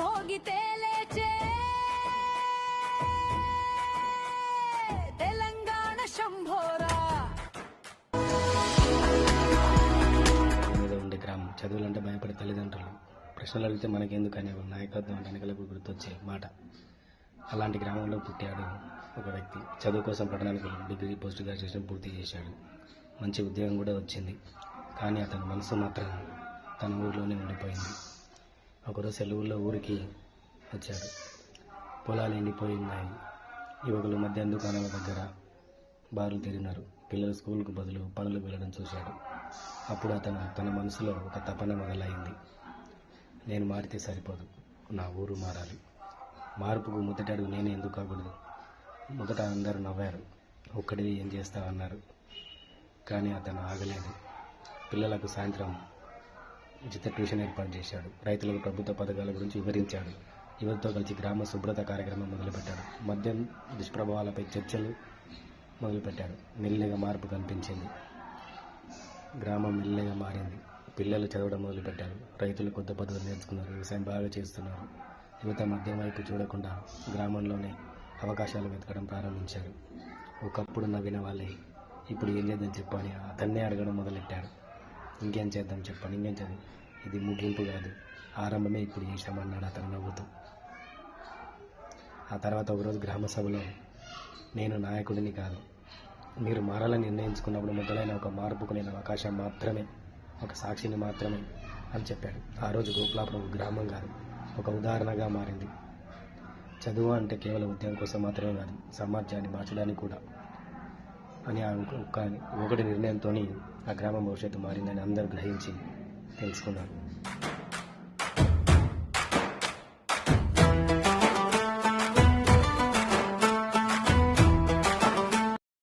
మోగితే లేచే తెలంగాణ శంభోరా. ఉండే గ్రామం. చదువులంటే భయపడే తల్లిదండ్రులు. ప్రశ్నలు అడిగితే మనకెందుకు అనే నాయకత్వం అంటే వెనకలకు గుర్తొచ్చే మాట. అలాంటి గ్రామంలో పుట్టాడు ఒక వ్యక్తి. చదువు కోసం పట్టణానికి డిగ్రీ పోస్ట్ గ్రాడ్యుయేషన్ పూర్తి చేశాడు. మంచి ఉద్యోగం కూడా వచ్చింది. కానీ అతని మనసు మాత్రం తన ఊరిలోనే ఉండిపోయింది. ఒకరోజు సెలవుల్లో ఊరికి వచ్చాడు. పొలాలు ఎండిపోయి ఉన్నాయి యువకులు మధ్యాహ్న దుకాణాల దగ్గర బారులు తిరిగినారు పిల్లలు స్కూల్కు బదులు పనులకు వెళ్ళడం చూశాడు. అప్పుడు అతను తన మనసులో ఒక తపన మొదలైంది. నేను మారితే సరిపోదు. నా ఊరు మారాలి. మార్పుకు మొదటి అడుగు నేను ఎందుకు కాకూడదు? మొదట అందరూ నవ్వారు. ఒక్కడివి ఏం చేస్తావన్నారు. కానీ అతను ఆగలేదు. పిల్లలకు సాయంత్రం ఉచిత ట్యూషన్ ఏర్పాటు చేశాడు. రైతులకు ప్రభుత్వ పథకాల గురించి వివరించాడు. యువతతో కలిసి గ్రామ శుభ్రత కార్యక్రమం మొదలుపెట్టాడు. మద్యం దుష్ప్రభావాలపై చర్చలు మొదలుపెట్టాడు. మెల్లిగా మార్పు కనిపించింది. గ్రామం మెల్లగా మారింది. పిల్లలు చదవడం మొదలుపెట్టారు. రైతులు కొత్త పద్ధతులు నేర్చుకున్నారు. వ్యవసాయం బాగా చేస్తున్నారు. యువత మద్యం వైపు చూడకుండా గ్రామంలోనే అవకాశాలు వెతకడం ప్రారంభించారు. ఒకప్పుడు నవ్విన వాళ్ళే ఇప్పుడు ఏం లేదని చెప్పని అతన్నే అడగడం మొదలెట్టారు. ఇంకేం చేద్దాం చెప్పండి ఇంకేం చేద్దాం ఇది ముగింపు కాదు. ఆరంభమే ఇప్పుడు చేశామన్నాడు అతను నవ్వుతూ. ఆ తర్వాత ఒకరోజు గ్రామ సభలో నేను నాయకుడిని కాదు. మీరు మారాలని నిర్ణయించుకున్నప్పుడు మొదలైన ఒక మార్పుకు నేను అవకాశం మాత్రమే ఒక సాక్షిని మాత్రమే అని చెప్పాడు. ఆ రోజు గోపులాపురం ఒక గ్రామం కాదు ఒక ఉదాహరణగా మారింది. చదువు అంటే కేవలం ఉద్యోగం కోసం మాత్రమే కాదు సమాజాన్ని మార్చడానికి కూడా. అని ఆ ఒక్క ఒకటి నిర్ణయంతో ఆ గ్రామం భవిష్యత్తు మారిందని అందరూ గ్రహించి తెలుసుకున్నారు.